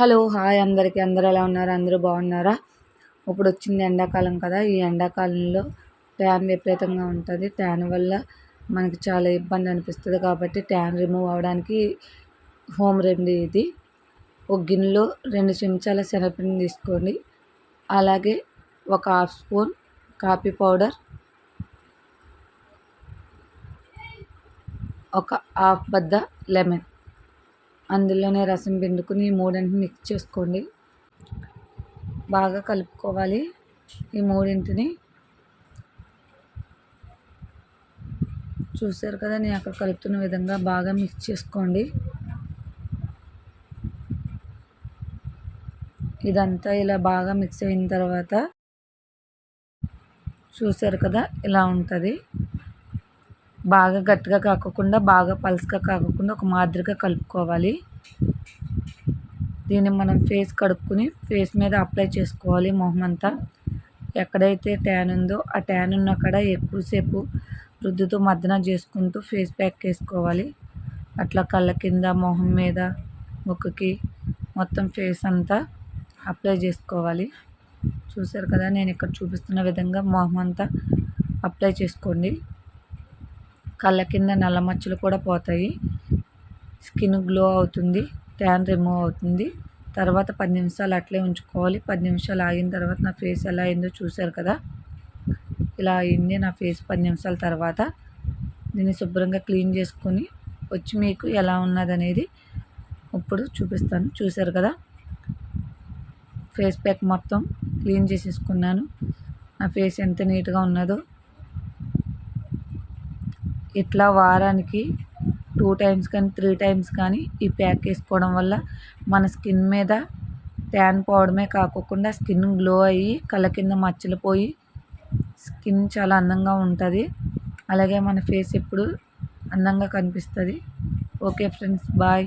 Hello hi అందరికీ. అందరూ ఎలా ఉన్నారు? అందరూ బాగున్నారా? ఇప్పుడు వచ్చింది ఎండాకాలం కదా. ఈ ఎండాకాలంలో ట్యాన్ విపరీతంగా ఉంటుంది. ట్యాన్ వల్ల మనకి చాలా ఇబ్బంది అనిపిస్తుంది కాబట్టి ట్యాన్ రిమూవ్ అవ్వడానికి హోమ్ రెమెడీ ఇది. ఒక గిన్నెలో రెండు చెంచాల శనగపిండి తీసుకోండి. అలాగే ఒక హాఫ్ స్పూన్ కాఫీ పౌడర్ ఒక హాఫ్ బద్ద లెమన్. అందులోనే రసం పిండుకుని ఈ మూడింటిని మిక్స్ చేసుకోండి. బాగా కలుపుకోవాలి ఈ మూడింటిని. చూసారు కదా నేను అక్కడ కలుపుతున్న విధంగా బాగా మిక్స్ చేసుకోండి. ఇదంతా ఇలా బాగా మిక్స్ అయిన తర్వాత చూసారు కదా ఇలా ఉంటుంది. బాగా గట్టిగా కాకుండా బాగా పలుసుగా కాకుండా ఒక మాదిరిగా కలుపుకోవాలి. దీన్ని మనం ఫేస్ కడుక్కొని ఫేస్ మీద అప్లై చేసుకోవాలి మొహం అంతా ఎక్కడైతే ట్యాన్ ఉందో ఆ ట్యాన్ ఉన్న కాడ ఎక్కువసేపు రుద్దుతో మద్దన చేసుకుంటూ ఫేస్ ప్యాక్ వేసుకోవాలి అట్లా కళ్ళ కింద మొహం మీద ముక్కుకి మొత్తం ఫేస్ అంతా అప్లై చేసుకోవాలి. చూసారు కదా నేను ఇక్కడ చూపిస్తున్న విధంగా మొహం అంతా అప్లై చేసుకోండి. కళ్ళ కింద నల్ల మచ్చలు కూడా పోతాయి. స్కిన్ గ్లో అవుతుంది ట్యాన్ రిమూవ్ అవుతుంది. తర్వాత పది నిమిషాలు అట్లే ఉంచుకోవాలి. పది నిమిషాలు ఆగిన తర్వాత నా ఫేస్ ఎలా అయిందో చూశారు కదా? ఇలా అయింది నా ఫేస్ పది నిమిషాల తర్వాత. దీన్ని శుభ్రంగా క్లీన్ చేసుకొని వచ్చి మీకు ఎలా ఉన్నదనేది ఇప్పుడు చూపిస్తాను. చూశారు కదా? ఫేస్ ప్యాక్ మొత్తం క్లీన్ చేసేసుకున్నాను. నా ఫేస్ ఎంత నీట్గా ఉన్నదో ఇట్లా వారానికి టూ టైమ్స్ కానీ త్రీ టైమ్స్ కానీ ఈ ప్యాక్ వేసుకోవడం వల్ల మన స్కిన్ మీద ట్యాన్ పోవడమే కాకుండా స్కిన్ గ్లో అయ్యి కళ్ళ కింద మచ్చలు పోయి స్కిన్ చాలా అందంగా ఉంటుంది. అలాగే మన ఫేస్ ఎప్పుడు అందంగా కనిపిస్తుంది. Okay friends bye.